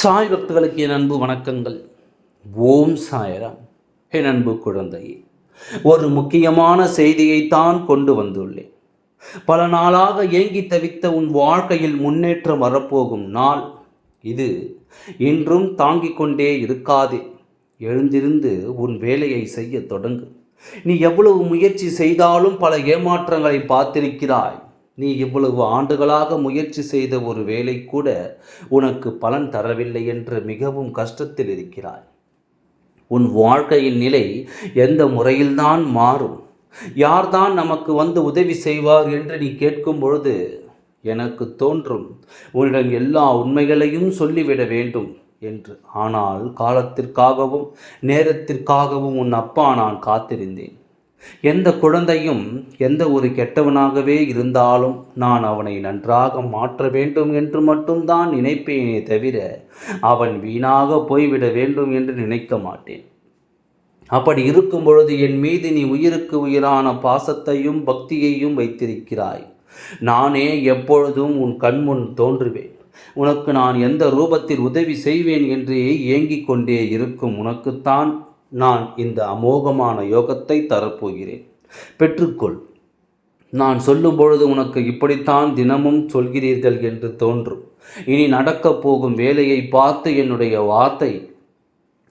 சாய் பக்தர்களுக்கு என் அன்பு வணக்கங்கள். ஓம் சாயராம். என் அன்பு குழந்தையே ஒரு முக்கியமான செய்தியைத்தான் கொண்டு வந்துள்ளேன். பல நாளாக ஏங்கி தவித்த உன் வாழ்க்கையில் முன்னேற்றம் வரப்போகும் நாள் இது. இன்றும் தாங்கிக் கொண்டே இருக்காதே. எழுந்திருந்து உன் வேலையை செய்ய தொடங்கு. நீ எவ்வளவு முயற்சி செய்தாலும் பல ஏமாற்றங்களை பார்த்திருக்கிறாய். நீ இவ்வளவு ஆண்டுகளாக முயற்சி செய்த ஒரு வேலை கூட உனக்கு பலன் தரவில்லை என்று மிகவும் கஷ்டத்தில் இருக்கிறாய். உன் வாழ்க்கையின் நிலை எந்த முறையில்தான் மாறும். யார்தான் நமக்கு வந்து உதவி செய்வார் என்று நீ கேட்கும் பொழுது எனக்கு தோன்றும் உன்னிடம் எல்லா உண்மைகளையும் சொல்லிவிட வேண்டும் என்று. ஆனால் காலத்திற்காகவும் நேரத்திற்காகவும் உன் அப்பா நான் காத்திருந்தேன். எந்த குழந்தையும் எந்த ஒரு கெட்டவனாகவே இருந்தாலும் நான் அவனை நன்றாக மாற்ற வேண்டும் என்று மட்டும்தான் நினைப்பேனே தவிர அவன் வீணாக போய்விட வேண்டும் என்று நினைக்க மாட்டேன். அப்படி இருக்கும் பொழுது என் மீது நீ உயிருக்கு உயிரான பாசத்தையும் பக்தியையும் வைத்திருக்கிறாய். நானே எப்பொழுதும் உன் கண்முன் தோன்றுவேன். உனக்கு நான் எந்த ரூபத்தில் உதவி செய்வேன் என்று ஏங்கிக் கொண்டே இருக்கும் உனக்குத்தான் நான் இந்த அமோகமான யோகத்தை தரப்போகிறேன். பெற்றுக்கொள். நான் சொல்லும் பொழுது உனக்கு இப்படித்தான் தினமும் சொல்கிறீர்கள் என்று தோன்றும். இனி நடக்கப் போகும் வேலையை பார்த்து என்னுடைய வார்த்தை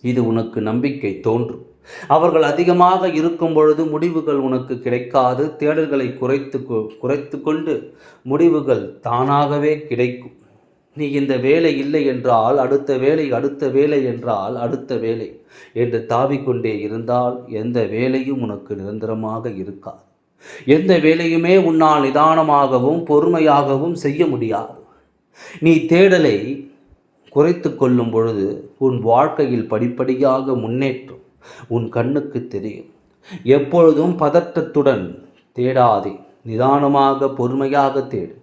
இது உனக்கு நம்பிக்கை தோன்றும். அவர்கள் அதிகமாக இருக்கும் பொழுது முடிவுகள் உனக்கு கிடைக்காது. தேடல்களை குறைத்து குறைத்து கொண்டு முடிவுகள் தானாகவே கிடைக்கும். நீ இந்த வேலை இல்லை என்றால் அடுத்த வேலை அடுத்த வேலை என்றால் அடுத்த வேலை. என்று தாவிக்கொண்டே இருந்தால் எந்த வேலையும் உனக்கு நிரந்தரமாக இருக்காது. எந்த வேலையுமே உன்னால் நிதானமாகவும் பொறுமையாகவும் செய்ய முடியாது. நீ தேடலை குறைத்து கொள்ளும் பொழுது உன் வாழ்க்கையில் படிப்படியாக முன்னேற்றம் உன் கண்ணுக்கு தெரியும். எப்பொழுதும் பதற்றத்துடன் தேடாதே நிதானமாக பொறுமையாக தேடு.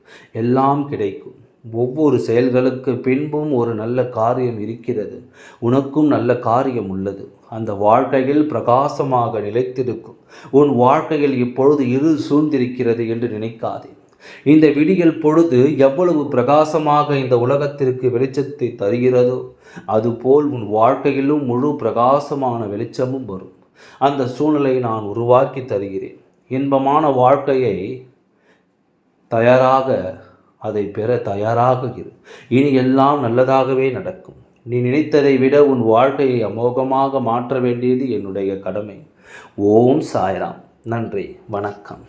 எல்லாம் கிடைக்கும். ஒவ்வொரு செயல்களுக்கு பின்பும் ஒரு நல்ல காரியம் இருக்கிறது. உனக்கும் நல்ல காரியம் உள்ளது. அந்த வாழ்க்கையில் பிரகாசமாக நிலைத்திருக்கும். உன் வாழ்க்கையில் இப்பொழுது இரு சூழ்ந்திருக்கிறது என்று நினைக்காதே. இந்த விடியல் பொழுது எவ்வளவு பிரகாசமாக இந்த உலகத்திற்கு வெளிச்சத்தை தருகிறதோ அதுபோல் உன் வாழ்க்கையிலும் முழு பிரகாசமான வெளிச்சமும் வரும். அந்த சூழ்நிலையை நான் உருவாக்கி தருகிறேன். இன்பமான வாழ்க்கையை தயாராக அதை பெற தயாராக இரு இனி எல்லாம் நல்லதாகவே நடக்கும். நீ நினைத்ததை விட உன் வாழ்க்கையை அமோகமாக மாற்ற வேண்டியது என்னுடைய கடமை. ஓம் சாய்ராம். நன்றி. வணக்கம்.